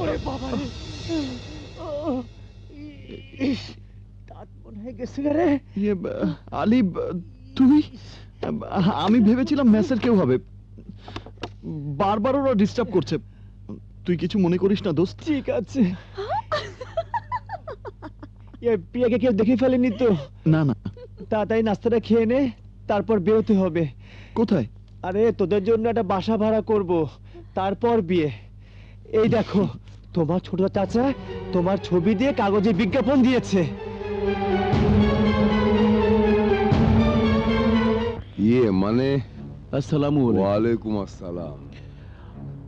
ওরে বাবা রে ইস, দাঁত মনে হয় গেছে রে ইয়ে, আলী তুই আমি ভেবেছিলাম মেসের কেউ হবে। বারবার ওরা ডিস্টার্ব করছে। তুই কিছু মনে করিস না দোস্ত। ঠিক আছে। এ প্রিয়াকে কেউ দেখে ফেলেনি তো? না না। তাড়াতাড়ি নাস্তাটা খেয়ে নে তারপর বেরোতে হবে। কোথায়? আরে তোদের জন্য একটা বাসা ভাড়া করব। তারপর বিয়ে। এই দেখো তোমার ছোট চাচা তোমার ছবি দিয়ে কাগজে বিজ্ঞাপন দিয়েছে। ইয়ে মানে? আসসালামু ওয়ালাইকুম আসসালাম।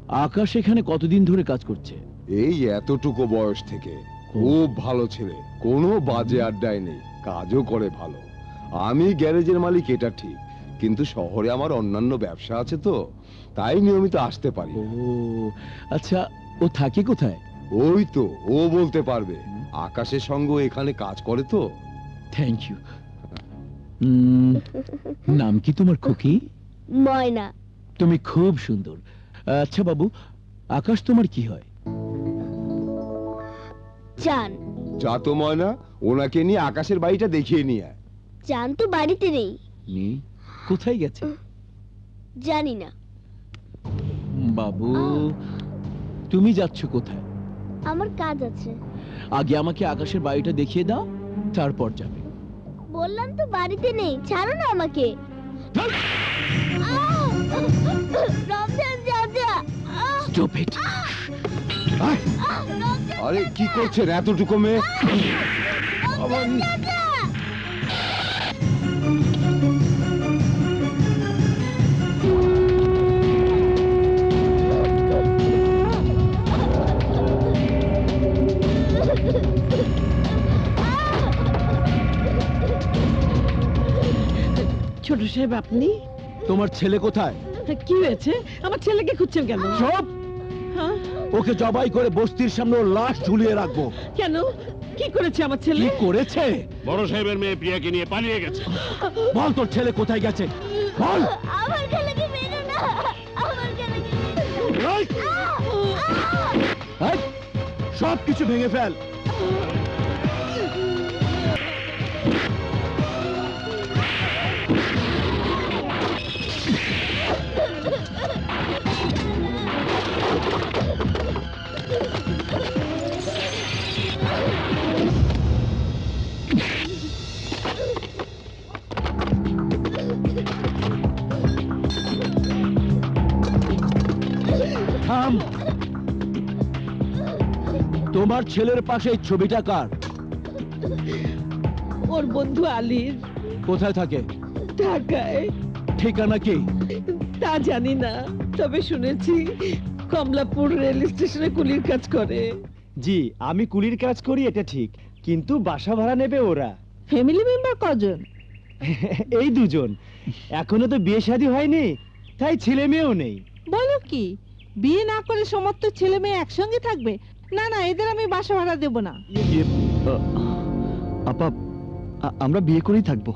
আকাশ এখানে কতদিন ধরে কাজ করছে? এই এতটুকু বয়স থেকে। খুব ভালো ছেলে। কোনো বাজে আড্ডায় নেই। কাজও করে ভালো। আমি গ্যারেজের মালিক এটা ঠিক। কিন্তু শহরে আমার অন্যান্য ব্যবসা আছে তো। তাই নিয়মিত আসতে পারি। ও আচ্ছা ও থাকে কোথায়? ওই তো ও বলতে পারবে। আকাশের সঙ্গে এখানে কাজ করে তো। থ্যাংক ইউ নাম কি তোমার খুকি? ময়না। তুমি খুব সুন্দর। আচ্ছা বাবু আকাশ তোমার কি হয়? চান। যা তো ময়না ওনাকে নিয়ে আকাশের বাড়িটা দেখিয়ে নিয়ে আয়। চান তো বাড়িতে নেই। নেই কোথায় গেছে? জানি না। বাবু। তুমি যাচ্ছ কোথায়? আমার কাজ আছে। আগে আমাকে আকাশের বাড়িটা দেখিয়ে দাও তারপর যাবে। বললাম তো বাড়িতে নেই ছাড়ো না আমাকে। রমজান চাচা আরে কি করছেন এতটুকু মেয়ে? সাহেব আপনি? তোমার ছেলে কোথায়? কি হয়েছে? আমার ছেলেকে খুঁজছেন কেন? সব? হ্যাঁ? ওকে জবাই করে বস্তির সামনে ওর লাশ ঝুলিয়ে রাখব। কেন? কি করেছে আমার ছেলে? কি করেছে? বড় সাহেবের মেয়ে প্রিয়াকে নিয়ে পালিয়ে গেছে। বল তোর ছেলে কোথায় গেছে? বল! আমার ছেলেকে মেরো না আমার ছেলেকে সব কিছু ভেঙে ফেল। তোমার ছেলের পাশে এই ছবিটা কার? ওর বন্ধু আলীর। কোথায় থাকে? ঢাকায়। ঠিকানা কি? তা জানি না তবে শুনেছি কমলাপুর রেল স্টেশনে কুলির কাজ করে। জি আমি কুলির কাজ করি এটা ঠিক। কিন্তু বাসা ভাড়া নেবে ওরা। ফ্যামিলি মেম্বার কজন? এই দুজন। এখনও তো বিয়ে শাদী হয়নি তাই ছেলে মেয়েও নেই। বলো কি বিয়ে না করে সমস্ত ছেলে মেয়ে একসঙ্গে থাকবে? না না এদের আমি বাসা ভাড়া দেব না। আপা আমরা বিয়ে করেই থাকব।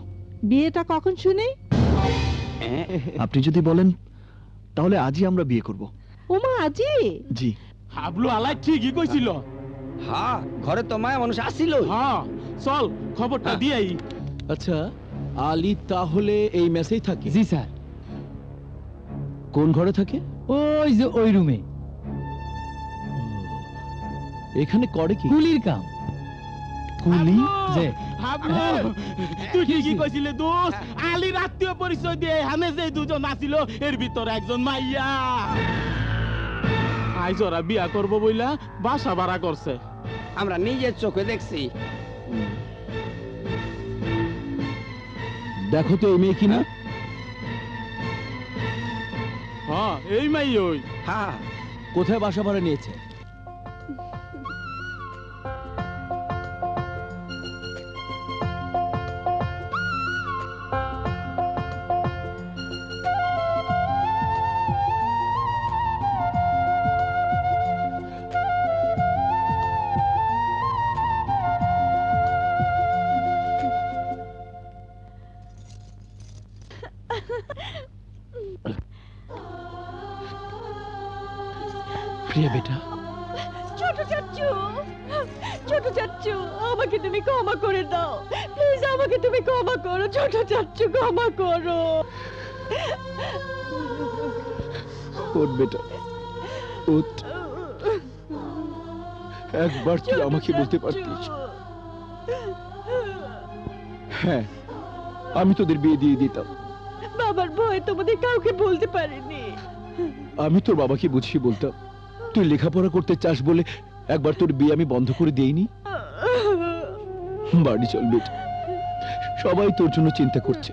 বিয়েটা কখন শুনি? আপনি যদি বলেন তাহলে আজই আমরা বিয়ে করব। ওমা আজি? জি। হাবলু আলাই ঠিকই কইছিল। হ্যাঁ ঘরে তো মায়া মানুষ আসিল হ্যাঁ চল খবরটা দিয়েই। আচ্ছা আলী তাহলে এই মেসেই থাকে? জি স্যার। কোন ঘরে থাকে? ওই যে ওই রুমে। এখানে করে কি? কুলির কাম। কুলি? যে হাবলু তুই ঠিকই কইছিলে দোষ আলীর আত্মীয় পরিচয় দিয়ে এখানে যে দুজন আছিল এর ভিতরে একজন মাইয়া। আইজ ওরা বিয়া করব বইলা বাসা ভাড়া করছে। আমরা নিজের চোখে দেখছি। দেখো তো এই মেয়ে কিনা। হ্যাঁ এই মাই ওই। হ্যাঁ। কোথায় বাসা ভাড়া নিয়েছে? প্রিয়া বেটা। চাচ্চু ছোট চাচ্চু আমাকে তুমি ক্ষমা করে দাও। প্লিজ আমাকে তুমি ক্ষমা করো ছোট চাচ্চু ক্ষমা করো। ওঠ বেটা ওঠ একবার তুই আমাকে বলতে পারতিস। হ্যাঁ আমি তোদের বিয়ে দিয়ে দিতাম। বাবার ভয় তোমাদের কাউকে বলতে পারিনি। আমি তোর বাবাকে বুঝিয়ে বলতাম। তুই লেখাপড়া করতে চাস বলে একবার তোর বিয়ে আমি বন্ধ করে দেইনি? বাড়ি চল বেটা। সবাই তোর জন্য চিন্তা করছে।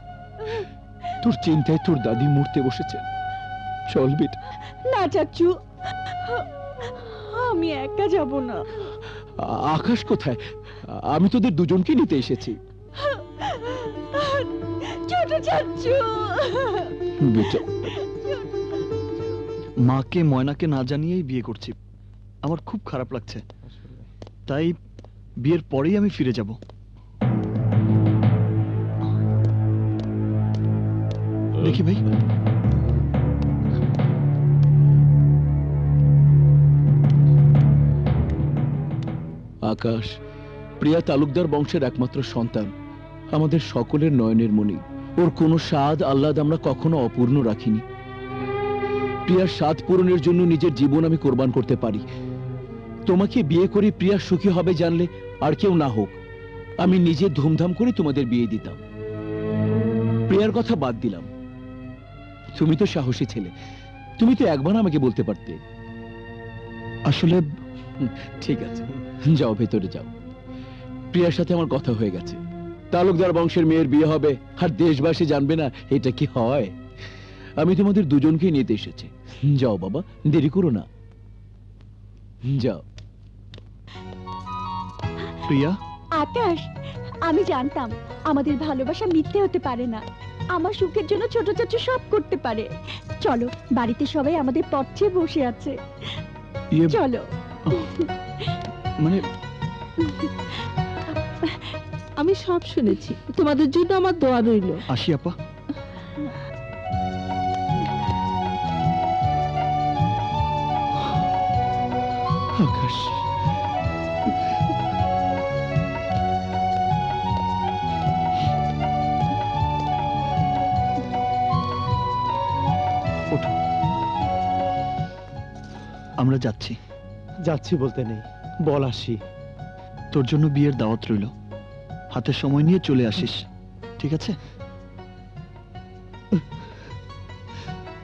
তোর চিন্তায় তোর দাদি মরতে বসেছে। চল বেটা। না চাচ্চু আমি একা যাব না। আকাশ কোথায়? আমি তোদের দুজনকে নিতে এসেছি। ছোট চাচ্চু বেটা। মাকে, ময়নাকে না জানিয়েই বিয়ে করছি। আমার খুব খারাপ লাগছে। তাই বিয়ের পরেই আমি ফিরে যাব। দেখি ভাই। আকাশ, প্রিয়া তালুকদার বংশের একমাত্র সন্তান। আমাদের সকলের নয়নের মণি। ওর কোনো স্বাদ আহ্লাদ আমরা কখনো অপূর্ণ রাখিনি। প্রিয়ার স্বাদ পূরণের জন্য নিজের জীবন আমি কোরবান করতে পারি। তোমাকে বিয়ে করে প্রিয়া সুখী হবে জানলে আর কেউ না হোক। আমি নিজে ধুমধাম করে তোমাদের বিয়ে দিতাম। প্রিয়ার কথা বাদ দিলাম। তুমি তো সাহসী ছেলে। তুমি তো একবার আমাকে বলতে পারতে। আসলে, ঠিক আছে। যাও, ভেতরে যাও। প্রিয়ার সাথে আমার কথা হয়ে গেছে। তালুকদার বংশের মেয়ের বিয়ে হবে। আর দেশবাসী জানবে না এটা কি হয়। আমি তোমাদের দুজনকে নিতে এসেছি। যাও বাবা দেরি করো না। যাও। প্রিয়া? আকাশ আমি জানতাম আমাদের ভালোবাসা মিথ্যে হতে পারে না। আমার সুখের জন্য ছোট চাচু সব করতে পারে। চলো বাড়িতে সবাই আমাদের পথে বসে আছে। ইয়ে চলো। মানে আমি সব শুনেছি। তোমাদের জন্য আমার দোয়া রইল। আসি আপা। আকাশ। আমরা যাচ্ছি। যাচ্ছি বলতে নেই। বল আসি। তোর জন্য বিয়ের দাওয়াত রইল। হাতে সময় নিয়ে চলে আসিস। ঠিক আছে?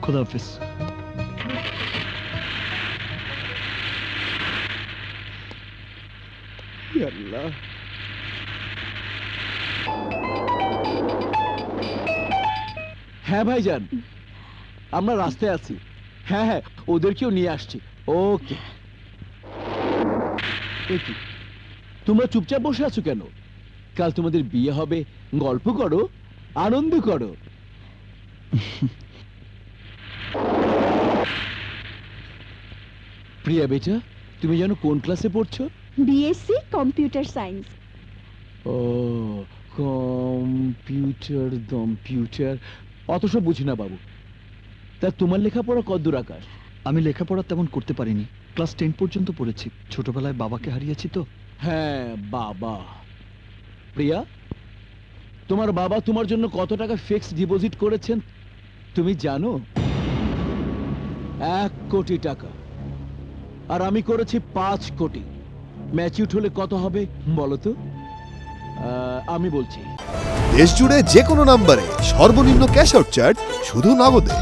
খোদা হাফিজ। আল্লাহ হ্যাঁ ভাইজান, আমরা রাস্তায় আছি। হ্যাঁ হ্যাঁ ওদেরকেও নিয়ে আসছি। ওকে। তোমরা চুপচাপ বসে আছো কেন? কাল তোমাদের বিয়ে হবে, গল্প করো, আনন্দ করো। প্রিয়া বেটা, তুমি জানো কোন ক্লাসে পড়ছো? বিএসসি কম্পিউটার সায়েন্স ও কম্পিউটার কম্পিউটার অত সব বুঝি না বাবু। তা তোমার লেখাপড়া কদ্দূর আকাশ আমি লেখাপড়া তেমন করতে পারিনি। ক্লাস টেন পর্যন্ত পড়েছি। ছোটবেলায় বাবাকে হারিয়েছি তো। হ্যাঁ বাবা। প্রিয়া, তোমার বাবা তোমার জন্য কত টাকা ফিক্স ডিপোজিট করেছেন? তুমি জানো? এক কোটি টাকা। আর আমি করেছি পাঁচ কোটি। ম্যাচিউট হলে কত হবে বলো তো? আমি বলছি। দেশ জুড়ে যে কোনো নম্বরে সর্বনিম্ন ক্যাশ আউট চার্জ শুধু নগদে।